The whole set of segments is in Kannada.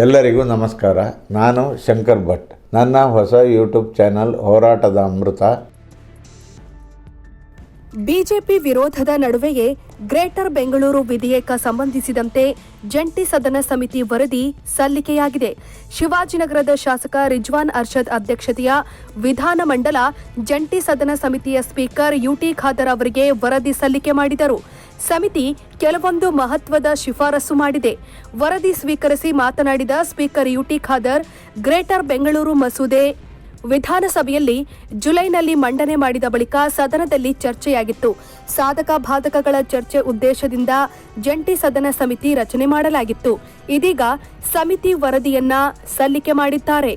ಎಲ್ಲರಿಗೂ ನಮಸ್ಕಾರ. ನಾನು ಶಂಕರ್ ಭಟ್. ನನ್ನ ಹೊಸ ಯೂಟ್ಯೂಬ್ ಚಾನಲ್ ಹೋರಾಟದ ಅಮೃತ. ಬಿಜೆಪಿ ವಿರೋಧದ ನಡುವೆಯೇ ಗ್ರೇಟರ್ ಬೆಂಗಳೂರು ವಿಧೇಯಕ ಸಂಬಂಧಿಸಿದಂತೆ ಜಂಟಿ ಸದನ ಸಮಿತಿ ವರದಿ ಸಲ್ಲಿಕೆಯಾಗಿದೆ. ಶಿವಾಜಿನಗರದ ಶಾಸಕ ರಿಜ್ವಾನ್ ಅರ್ಷದ್ ಅಧ್ಯಕ್ಷತೆಯ ವಿಧಾನಮಂಡಲ ಜಂಟಿ ಸದನ ಸಮಿತಿಯ ಸ್ಪೀಕರ್ ಯುಟಿ ಖಾದರ್ ಅವರಿಗೆ ವರದಿ ಸಲ್ಲಿಕೆ ಮಾಡಿದರು. ಸಮಿತಿ ಕೆಲವೊಂದು ಮಹತ್ವದ ಶಿಫಾರಸು ಮಾಡಿದೆ. ವರದಿ ಸ್ವೀಕರಿಸಿ ಮಾತನಾಡಿದ speaker UT Khader, greater Bengaluru ಮಸೂದೆ ವಿಧಾನಸಭೆಯಲ್ಲಿ ಜುಲೈನಲ್ಲಿ ಮಂಡನೆ ಮಾಡಿದ ಬಳಿಕ ಸದನದಲ್ಲಿ ಚರ್ಚೆಯಾಗಿತ್ತು. ಸಾಧಕ ಬಾಧಕಗಳ ಚರ್ಚೆ ಉದ್ದೇಶದಿಂದ ಜಂಟಿ ಸದನ ಸಮಿತಿ ರಚನೆ ಮಾಡಲಾಗಿತ್ತು. ಇದೀಗ ಸಮಿತಿ ವರದಿಯನ್ನ ಸಲ್ಲಿಕೆ ಮಾಡಿದ್ದಾರೆ.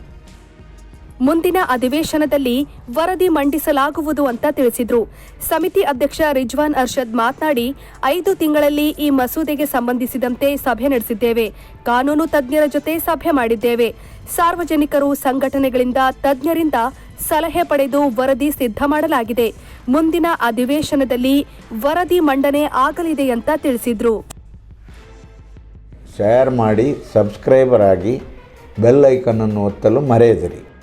ಮುಂದಿನ ಅಧಿವೇಶನದಲ್ಲಿ ವರದಿ ಮಂಡಿಸಲಾಗುವುದು ಅಂತ ತಿಳಿಸಿದ್ರು. ಸಮಿತಿ ಅಧ್ಯಕ್ಷ ರಿಜ್ವಾನ್ ಅರ್ಷದ್ ಮಾತನಾಡಿ, ಐದು ತಿಂಗಳಲ್ಲಿ ಈ ಮಸೂದೆಗೆ ಸಂಬಂಧಿಸಿದಂತೆ ಸಭೆ ನಡೆಸಿದ್ದೇವೆ. ಕಾನೂನು ತಜ್ಞರ ಜೊತೆ ಸಭೆ ಮಾಡಿದ್ದೇವೆ. ಸಾರ್ವಜನಿಕರು ಸಂಘಟನೆಗಳಿಂದ ತಜ್ಞರಿಂದ ಸಲಹೆ ಪಡೆದು ವರದಿ ಸಿದ್ಧ ಮಾಡಲಾಗಿದೆ. ಮುಂದಿನ ಅಧಿವೇಶನದಲ್ಲಿ ವರದಿ ಮಂಡನೆ ಆಗಲಿದೆ ಅಂತ ತಿಳಿಸಿದ್ರು. ಶೇರ್ ಮಾಡಿ ಸಬ್ಸ್ಕ್ರೈಬರ್ ಆಗಿ ಬೆಲ್ ಐಕನನ್ನು ಒತ್ತಲು ಮರೆಯದಿರಿ.